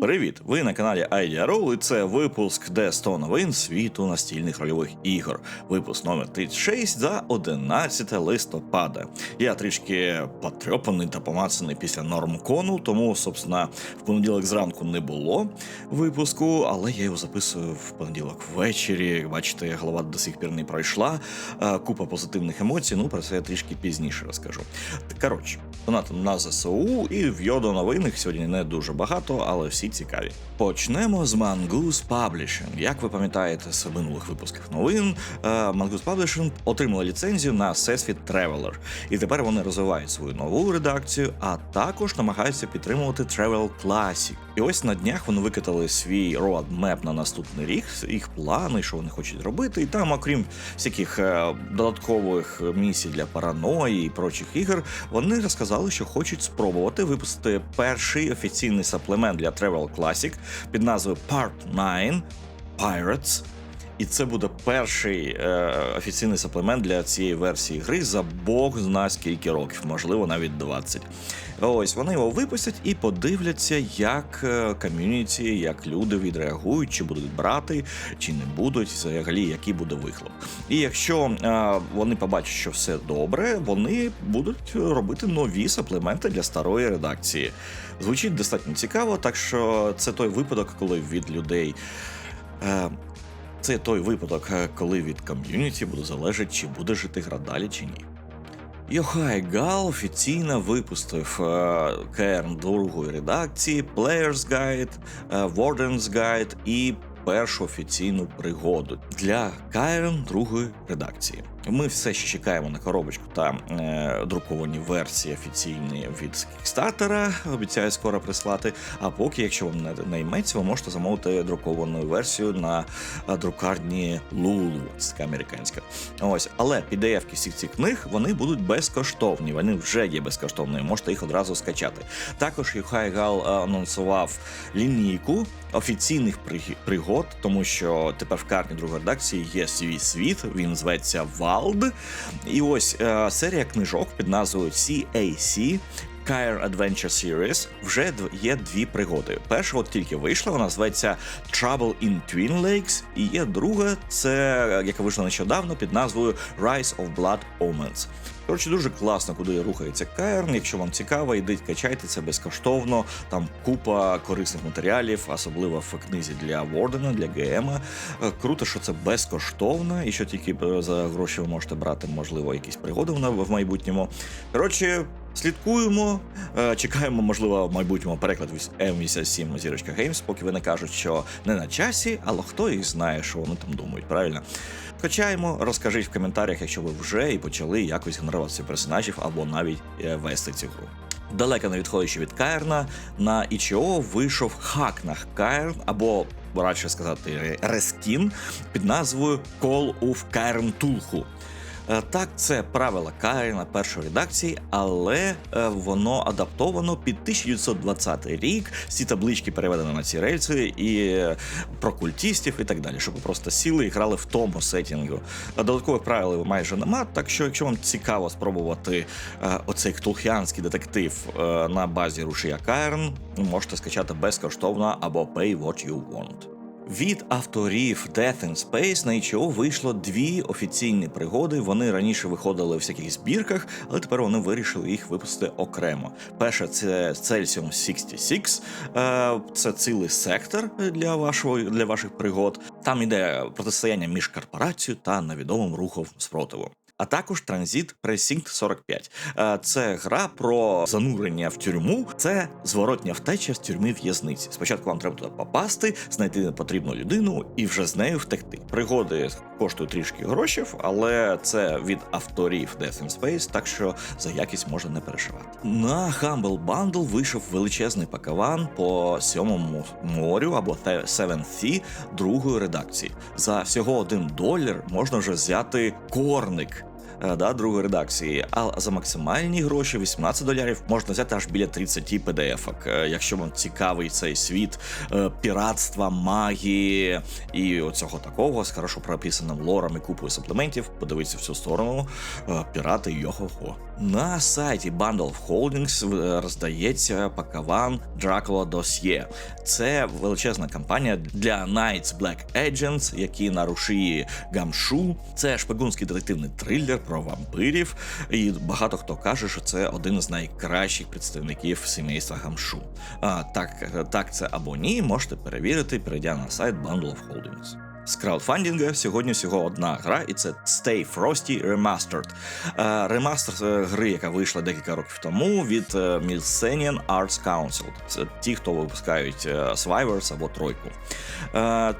Привіт! Ви на каналі IDRO і це випуск, де 100 новин світу настільних рольових ігор. Випуск номер 36 за 11 листопада. Я трішки потрьопаний та помацаний після нормкону, тому, собственно, в понеділок зранку не було випуску, але я його записую в понеділок ввечері. Бачите, голова до сих пір не пройшла. Е, Купа позитивних емоцій. Ну про це я трішки пізніше розкажу. Коротше, донатом на ЗСУ і в Йодо новинах сьогодні не дуже багато, але всі цікаві. Почнемо з Mongoose Publishing. Як ви пам'ятаєте з минулих випусків новин, е, Mongoose Publishing отримала ліцензію на Всесвіт Traveler. І тепер вони розвивають свою нову редакцію, а також намагаються підтримувати Travel Classic. І ось на днях вони викатали свій roadmap на наступний рік, їх плани, що вони хочуть робити. І там, окрім всяких е, додаткових місій для параної і прочих ігор, вони розказали, що хочуть спробувати випустити перший офіційний саплемент для Travel Classic під назвою Part 9 Pirates. І це буде перший е, офіційний саплемент для цієї версії гри за Бог зна скільки років, можливо, навіть 20. Ось вони його випустять і подивляться, як е, ком'юніті, як люди відреагують, чи будуть брати, чи не будуть, взагалі, який буде вихлоп. І якщо е, вони побачать, що все добре, вони будуть робити нові саплементи для старої редакції. Звучить достатньо цікаво, так що це той випадок, коли від людей. Е, це той випадок, е, коли від ком'юніті буде залежати, чи буде жити гра далі, чи ні. Йохай Гал офіційно випустив керн другої редакції, Player's Guide, е, Warden's Guide і першу офіційну пригоду для КРН другої редакції. Ми все ще чекаємо на коробочку та е, друковані версії офіційні від Кікстартера. Обіцяю скоро прислати. А поки, якщо вам не найметься, ви можете замовити друковану версію на е, друкарні Lulu, така американська. Ось, але PDF-ки всіх цих книг вони будуть безкоштовні. Вони вже є безкоштовними. Можете їх одразу скачати. Також Юхай Гал е, анонсував лінійку офіційних пригод, тому що тепер в карті другої редакції є свій світ. Він зветься Валд. І ось е, серія книжок під назвою CAC. Kyre Adventure Series вже є дві пригоди. Перша от тільки вийшла, вона зветься Trouble in Twin Lakes, і є друга, це е, яка вийшла нещодавно під назвою Rise of Blood Omens. Коротше, дуже класно, куди рухається Каєрн. Якщо вам цікаво, йдіть качайте це безкоштовно. Там купа корисних матеріалів, особливо в книзі для Вордена, для ГМ. Е, Круто, що це безкоштовно, і що тільки е, за гроші ви можете брати, можливо, якісь пригоди в в майбутньому. Коротше. Слідкуємо, е, чекаємо, можливо, в майбутньому переклад М87 Зірочка Геймс, поки вони кажуть, що не на часі, але хто їх знає, що вони там думають, правильно? Качаємо, розкажіть в коментарях, якщо ви вже і почали якось генерувати персонажів або навіть е, вести цю гру. Далеко не відходячи від Каерна, на ІЧО вийшов хак на Каерн, або радше сказати, рескін під назвою Call of Cairn Tulhu. Е, Так, це правила Каїна першої редакції, але е, воно адаптовано під 1920 рік. Всі таблички переведені на ці рельси і е, про культістів і так далі, щоб ви просто сіли і грали в тому сетінгу. Додаткових правил майже нема. Так що, якщо вам цікаво спробувати оцей ктулхіанський детектив на базі рушія Каїрн, можете скачати безкоштовно або pay what you want. Від авторів Death in Space на HO вийшло дві офіційні пригоди. Вони раніше виходили в всяких збірках, але тепер вони вирішили їх випустити окремо. Перша це Celsium 66, е, це цілий сектор для вашого для ваших пригод. Там іде протистояння між корпорацією та невідомим рухом спротиву. А також Транзит Precinct 45. Е, Це гра про занурення в тюрму. Це зворотня втеча з тюрми в'язниці. Спочатку вам треба туди попасти, знайти потрібну людину і вже з нею втекти. Пригоди коштують трішки грошей, але це від авторів Death in Space, так що за якість можна не переживати. На Humble Bundle вийшов величезний пакаван по сьомому морю або The Seventh Sea другої редакції. За всього один долар можна вже взяти корник да, другої редакції. А за максимальні гроші 18 долярів можна взяти аж біля 30 PDF-ок. Е, Якщо вам цікавий цей світ е, піратства, магії і оцього такого з хорошо прописаним лором і купою суплементів, подивіться в цю сторону. е, Пірати його-го. На сайті Bundle of Holdings е, роздається пакаван Dracula Dossier. Це величезна кампанія для Knights Black Agents, які на рушії Гамшу. Це шпигунський детективний трилер про вампирів. І багато хто каже, що це один з найкращих представників сімейства Гамшу. А, так, так це або ні, можете перевірити, перейдя на сайт Bundle of Holdings. З краудфандінга сьогодні всього одна гра, і це Stay Frosty Remastered. Е, Ремастер е, гри, яка вийшла декілька років тому від е, Mycenian Arts Council. Це ті, хто випускають Swivers або Тройку.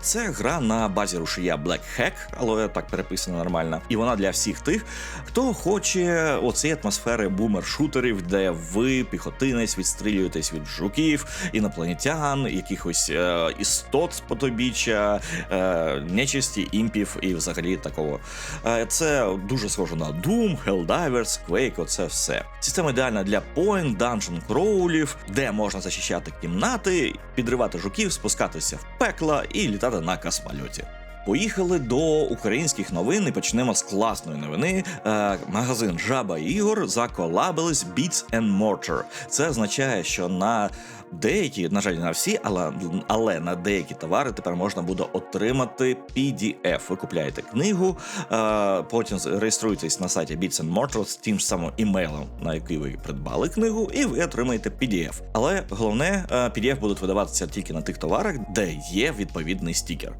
Це гра на базі рушія Black Hack, але так переписано нормально. І вона для всіх тих, хто хоче оцієї атмосфери бумер-шутерів, де ви, піхотинець, відстрілюєтесь від жуків, інопланетян, якихось істот з потобіччя, е, нечисті, імпів і взагалі такого. Е, Це дуже схоже на Doom, Helldivers, Quake, оце все. Система ідеальна для point, dungeon кроулів, де можна зачищати кімнати, підривати жуків, спускатися в пекла і літати на космольоті. Поїхали до українських новин і почнемо з класної новини. Е, магазин Жаба Ігор заколабились Beats and Mortar. Це означає, що на деякі, на жаль, на всі, але, але на деякі товари тепер можна буде отримати PDF. Ви купляєте книгу, е, потім реєструєтесь на сайті Beats and Mortar з тим самим імейлом, на який ви придбали книгу, і ви отримаєте PDF. Але головне, е, PDF будуть видаватися тільки на тих товарах, де є відповідний стікер.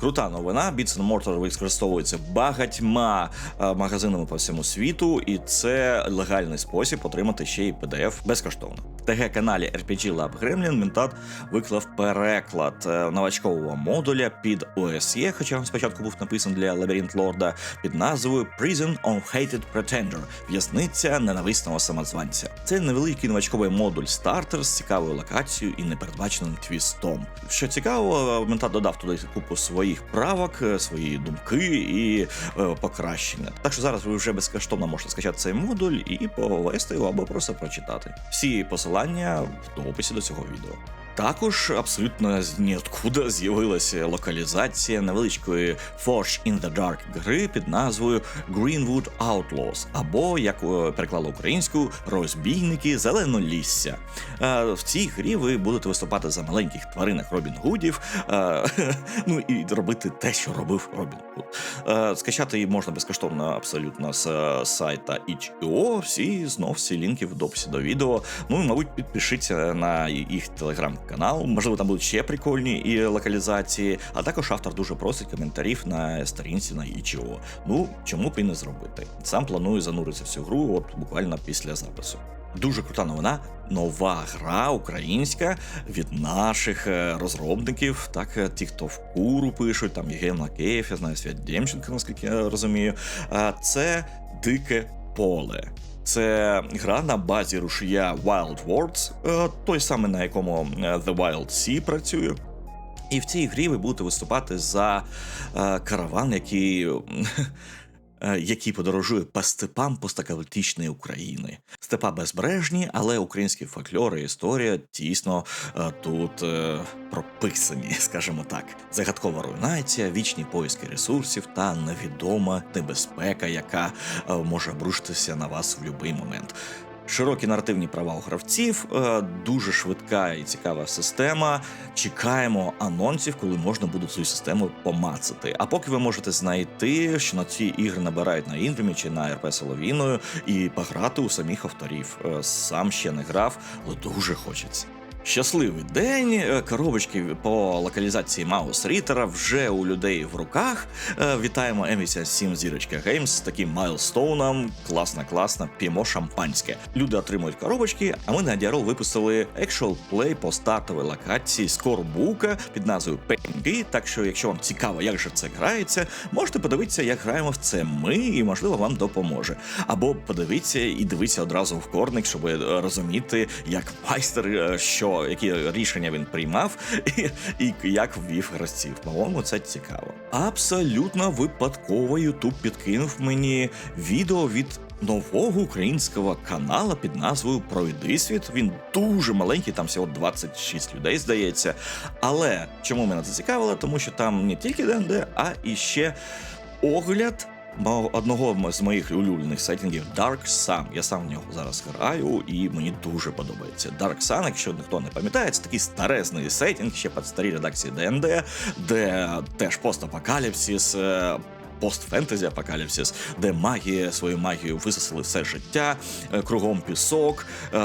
Крута новина. And Mortar використовується багатьма е, магазинами по всьому світу, і це легальний спосіб отримати ще й PDF безкоштовно. В ТГ-каналі RPG Lab Gremlin Ментат виклав переклад е, новачкового модуля під OSE, хоча він спочатку був написаний для Лабіринт Лорда, під назвою Prison of Hated Pretender в'язниця ненависного самозванця. Це невеликий новачковий модуль стартер з цікавою локацією і непередбаченим твістом. Що цікаво, Ментат додав туди купу своїх правок, е, свої думки і е, покращення. Так що зараз ви вже безкоштовно можете скачати цей модуль і повести його або просто прочитати. Всі посилання в описі до цього відео. Також абсолютно з ніоткуда з'явилася локалізація невеличкої Forge in the Dark гри під назвою Greenwood Outlaws, або як е, переклали українську розбійники зеленолісся. Е, В цій грі ви будете виступати за маленьких тваринок Робін Гудів, е, ну і робити те, що робив Робін Гуд. Скачати її можна безкоштовно абсолютно з сайта itch.io. Всі знов всі лінки в дописі до відео. Ну і мабуть, підпишіться на їх телеграм-канал. Можливо, там будуть ще прикольні і локалізації. А також автор дуже просить коментарів на сторінці на itch.io. Ну чому б і не зробити? Сам планую зануритися в цю гру, от буквально після запису. Дуже крута новина. Нова гра українська від наших е, розробників. Так, е, ті, хто в куру пишуть, там Євген Лакеєв, я знаю Свят Демченко, наскільки я розумію. Це дике поле. Це гра на базі рушія Wild Worlds, е, той самий, на якому е, The Wild Sea працює. І в цій грі ви будете виступати за е, караван, який. Е, Який подорожує по степам постакалітичної України. Степа безбережні, але українські фольклори історія тісно е, тут е, прописані, скажімо так. Загадкова руйнація, вічні поиски ресурсів та невідома небезпека, яка е, може обрушитися на вас в будь-який момент. Широкі наративні права у гравців, е, дуже швидка і цікава система. Чекаємо анонсів, коли можна буде цю систему помацати. А поки ви можете знайти, що на ці ігри набирають на Інвімі чи на РП Соловіною і пограти у самих авторів. Е, Сам ще не грав, але дуже хочеться. Щасливий день. Е, Коробочки по локалізації Маус Рітера вже у людей в руках. Е, Вітаємо Емісія 7 зірочка Геймс з таким майлстоуном. Класно, класно, п'ємо шампанське. Люди отримують коробочки, а ми на Діарол випустили Actual Play по стартовій локації скорбука під назвою Пеньки. Так що, якщо вам цікаво, як же це грається, можете подивитися, як граємо в це ми, і можливо вам допоможе. Або подивіться і дивіться одразу в корник, щоб е, розуміти, як майстер, що що які рішення він приймав, і, і як ввів гравців. По-моєму, це цікаво. Абсолютно випадково Ютуб підкинув мені відео від. Нового українського канала під назвою Пройди світ. Він дуже маленький, там всього 26 людей, здається. Але чому мене це цікавило? Тому що там не тільки ДНД, а і ще огляд мого- одного з моїх улюблених сетінгів Dark Sun. Я сам в нього зараз граю, і мені дуже подобається. Dark Sun, якщо ніхто не пам'ятає, це такий старезний сетінг ще під старій редакції ДНД, де теж постапокаліпсис. Постфентезі апокаліпсис, де магія свою магію висосали все життя, е, кругом пісок, е,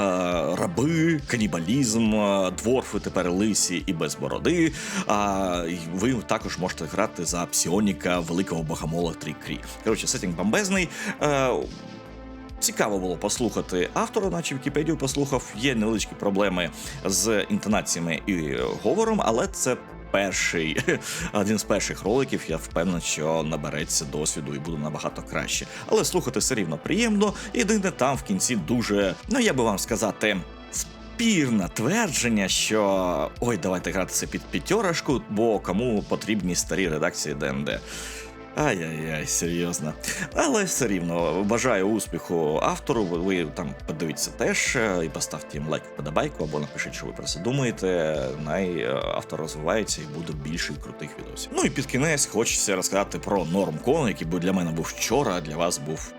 раби, канібалізм, е, дворфи тепер лисі і без бороди. А ви також можете грати за псіоніка великого богомола Трікрі. Коротше, сетінг бомбезний. Цікаво було послухати автора, наче Вікіпедію послухав. Є невеличкі проблеми з інтонаціями і говором, але це перший один з перших роликів. Я впевнений, що набереться досвіду і буде набагато краще. Але слухати все рівно приємно. Єдине там в кінці дуже, ну я би вам сказати. Спірне твердження, що ой, давайте гратися під п'ятерочку, бо кому потрібні старі редакції ДНД. Ай-яй-яй, серйозно. Але все рівно бажаю успіху автору. Ви, там подивіться теж е, і поставте їм лайк вподобайку, або напишіть, що ви про це думаєте. Най е, автор розвивається і буде більше крутих відосів. Ну і під кінець хочеться розказати про норм кон, який би для мене був вчора, а для вас був.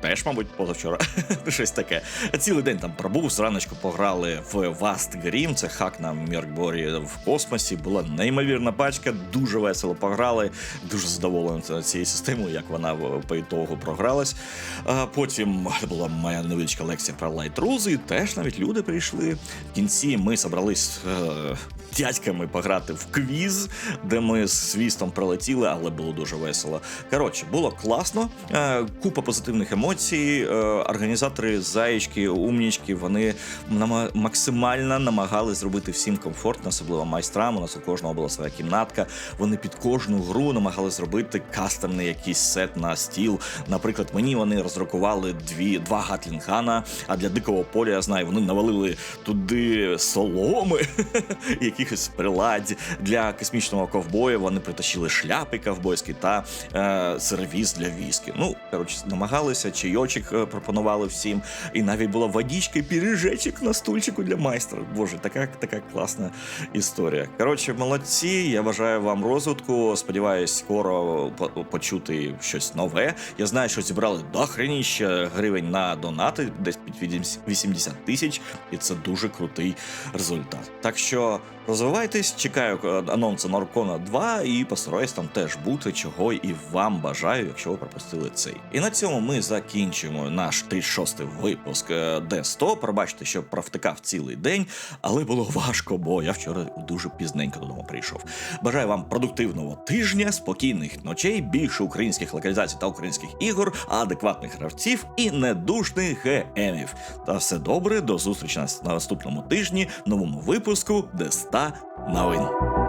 Теж, мабуть, позавчора щось таке. Цілий день там пробув. Зраночку пограли в Vast Grim, це хак на Міркборі в космосі. Була неймовірна пачка, дуже весело пограли. Дуже задоволений цією системою, як вона по ітогу програлась. Потім була моя невеличка лекція про і теж навіть люди прийшли. В кінці ми зібрались е, дядьками пограти в квіз, де ми з свістом пролетіли, але було дуже весело. Коротше, було класно, е, купа позитивних емоцій. Е, організатори заєчки, умнічки, вони максимально намагались зробити всім комфортно, особливо майстрам. У нас у кожного була своя кімнатка. Вони під кожну гру намагались зробити кастомний якийсь сет на стіл. Наприклад, мені вони роздрукували дві два гатлінгана, а для дикого поля я знаю, вони навалили туди соломи, якихось приладь для космічного ковбоя. Вони притащили шляпи ковбойські та е, сервіс для віскі. Ну коротше, намагалися, чайочок е, пропонували всім, і навіть була водичка і на стульчику для майстра. Боже, така така класна історія. Коротше, молодці. Я бажаю вам розвитку. Сподіваюсь, скоро почути щось нове. Я знаю, що зібрали дохреніще гривень на донати, десь під 80 тисяч, і це дуже крутий результат. Так що розвивайтесь, чекаю е, анонсу Норкона 2 і постараюсь там теж бути, чого і вам бажаю, якщо ви пропустили цей. І на цьому ми закінчуємо наш 36-й випуск е, Д100. Пробачте, що провтикав цілий день, але було важко, бо я вчора дуже пізненько додому прийшов. Бажаю вам продуктивного тижня, спокійних ночей, більше українських локалізацій та українських ігор, адекватних гравців і недушних гемів. Та все добре, до зустрічі на наступному тижні, новому випуску Д100 новин.